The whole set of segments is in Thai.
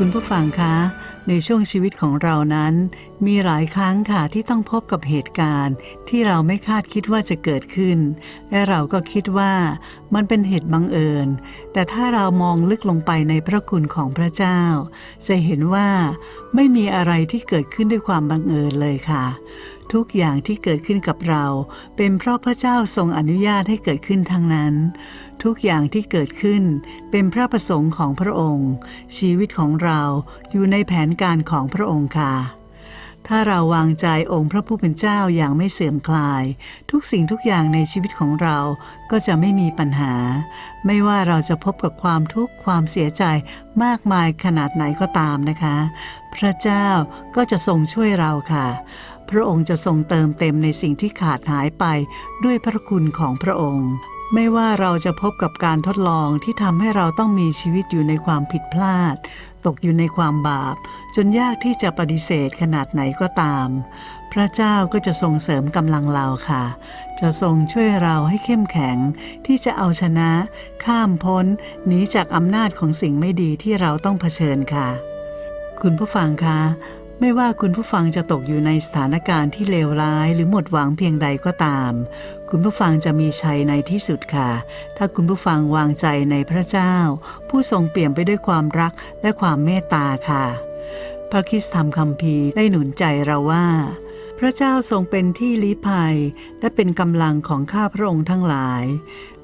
คุณผู้ฟังคะ ในช่วงชีวิตของเรานั้น มีหลายครั้งค่ะที่ต้องพบกับเหตุการณ์ ที่เราไม่คาดคิดว่าจะเกิดขึ้น และเราก็คิดว่ามันเป็นเหตุบังเอิญ แต่ถ้าเรามองลึกลงไปในพระคุณของพระเจ้า จะเห็นว่าไม่มีอะไรที่เกิดขึ้นด้วยความบังเอิญเลยค่ะ ทุกอย่างที่เกิดขึ้นกับเรา เป็นเพราะพระเจ้าทรงอนุญาตให้เกิดขึ้นทั้งนั้น ทุกอย่างที่เกิดขึ้น เป็นพระประสงค์ของพระองค์ ชีวิตของเราอยู่ในแผนการของพระองค์ค่ะถ้าเราวางใจองค์พระผู้เป็นเจ้าอย่างไม่เสื่อมคลาย ทุกสิ่งทุกอย่างในชีวิตของเราก็จะไม่มีปัญหา ไม่ว่าเราจะพบกับความทุกข์ความเสียใจมากมายขนาดไหนก็ตามนะคะ พระเจ้าก็จะทรงช่วยเราค่ะ ระองค์จะทรงเติมเต็มในสิ่งที่ขาดหายไปด้วยพระคุณของพระองค์ ไม่ว่าเราจะพบกับการทดลองที่ทำให้เราต้องมีชีวิตอยู่ในความผิดพลาด ตกอยู่ในความบาป จนยากที่จะปฏิเสธขนาดไหนก็ตาม พระเจ้าก็จะทรงเสริมกำลังเราค่ะ จะทรงช่วยเราให้เข้มแข็งที่จะเอาชนะ ข้ามพ้นหนีจากอำนาจของสิ่งไม่ดีที่เราต้องเผชิญค่ะ คุณผู้ฟังคะ ไม่ว่าคุณผู้ฟังจะตกอยู่ในสถานการณ์ที่เลวร้าย หรือหมดหวังเพียงใดก็ตาม คุณผู้ฟังจะมีชัยในที่สุดค่ะ ถ้าคุณผู้ฟังวางใจในพระเจ้า ผู้ทรงเปี่ยมไปด้วยความรักและความเมตตาค่ะ พระคิสธรรมคัมภีได้หนุนใจเราว่า พระเจ้าทรงเป็นที่ลี้ภัย และเป็นกำลังของข้าพระองค์ทั้งหลาย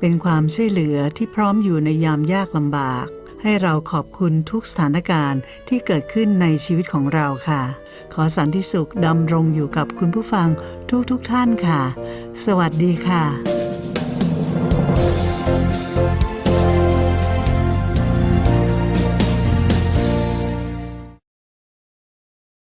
เป็นความช่วยเหลือที่พร้อมอยู่ในยามยากลำบาก ให้เราขอบคุณทุกสถานการณ์ที่เกิดขึ้นในชีวิตของเราค่ะ ขอสันติสุขดำรงอยู่กับคุณผู้ฟังทุกๆทท่านค่ะ สวัสดีค่ะ